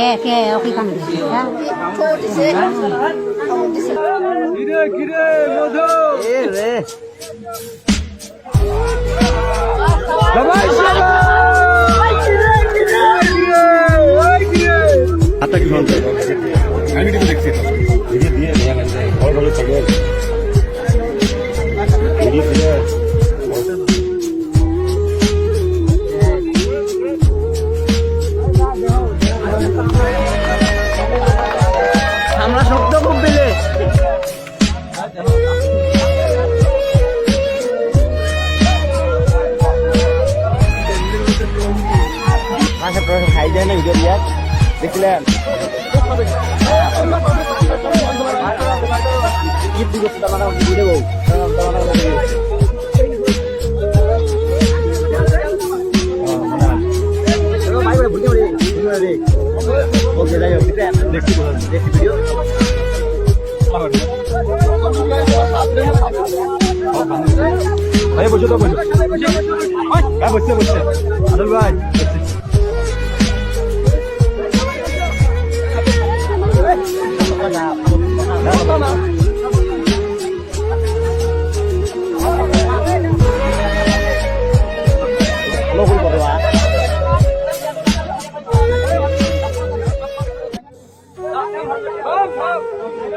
কে কে ওকে কান হ্যাঁ ভুলে রে ভুলে রে ওকে যাই হোক। দেখছি দেখছি ভিডিও ভাই, বসে তো বসে। হ্যাঁ বসছে বসছে আদল ভাই Lo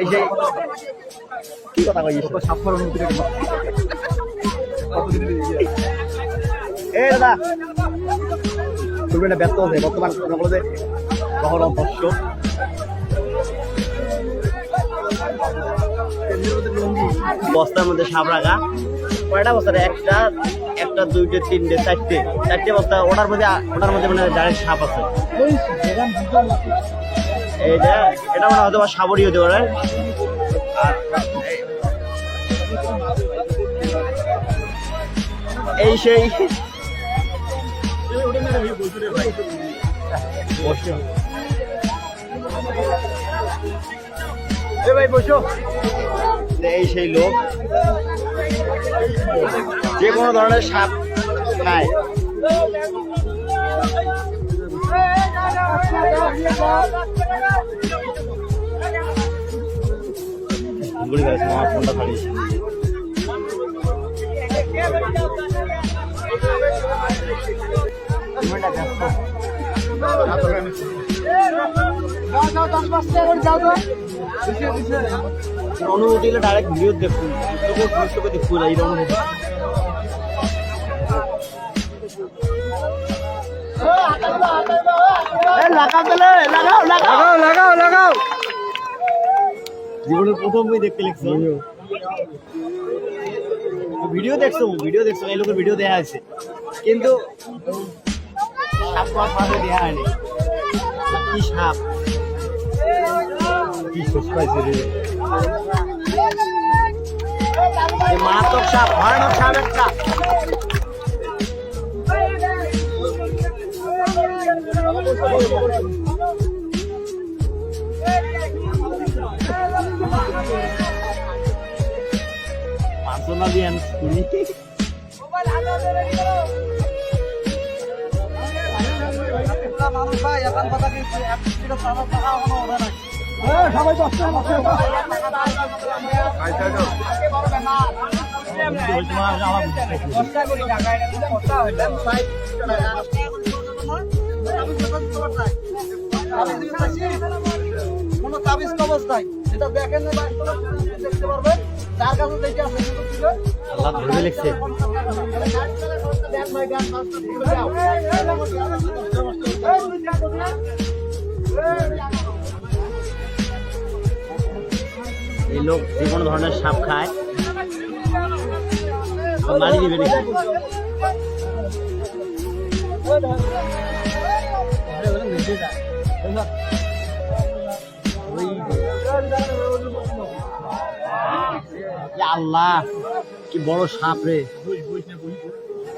এই যে কি কথা কইছিস সাফর অনুমতি এ দাদা। এটা ব্যস্ত আছে। বর্তমান বর্ষ বস্তার মধ্যে সাপ রাখা। কয়টা বস্তা একটা একটা, দুইটে, তিনটে, চারটে। চারটে বস্তা, ওটার মধ্যে ওটার মধ্যে মানে ডাইরেক্ট সাপ আছে। এইটা এটা মানে হয়তো সাবরই হতে পারে। এই- সেই বসো। এই সেই লোক যে কোনো ধরনের সাপ নাই। আমার ফোনটা অনুভূতি হলে ডাইরেক্ট ভিডিও দেখুন। দৃশ্যকে দেখুন এই অনুভূতি লাগাও তাহলে লাগাও লাগাও। লাগাও লাগাও লাগাও। জীবনের প্রথম বই দেখতে লিখছো ভিডিও। দেখছ ভিডিও দেখছ এই লোকের ভিডিও দেখা আছে। কিন্তু সাপ পাশে দেওয়া হয়নি কি সাপ? কি শেষ পাইছে রে? মারাত্মক সাপ ভয়ানক সাপ একটা। সবাই দশ টাকা দশ কোনো তাবিজ কবজ নাই। এটা দেখেন দেখতে পারবেন। আল্লাহ ধরে লিখছে। এই লোক যে কোনো ধরনের সাপ খায় মারি দিবে আল্লাহ কি বড় সাপ রে।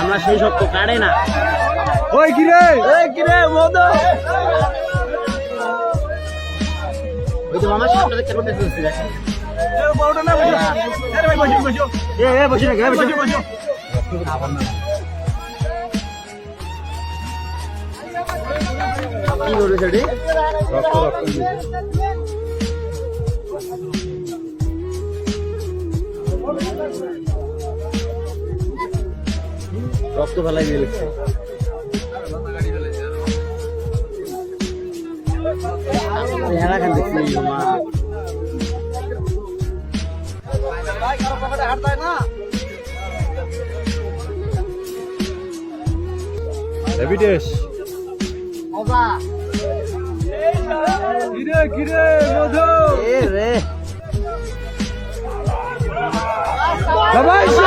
আমরা সেই শক্ত কাটে না। ওই কি রে? এই কি রে মধু ওই তো মামা সাপটা দেখতে করতে দেখ বড়টা না ফেলাই দিয়ে লিখছে। খান দেখছি। মা এভিডেন্স কিরে কিরে মধু। এ রে। সবাই সবাই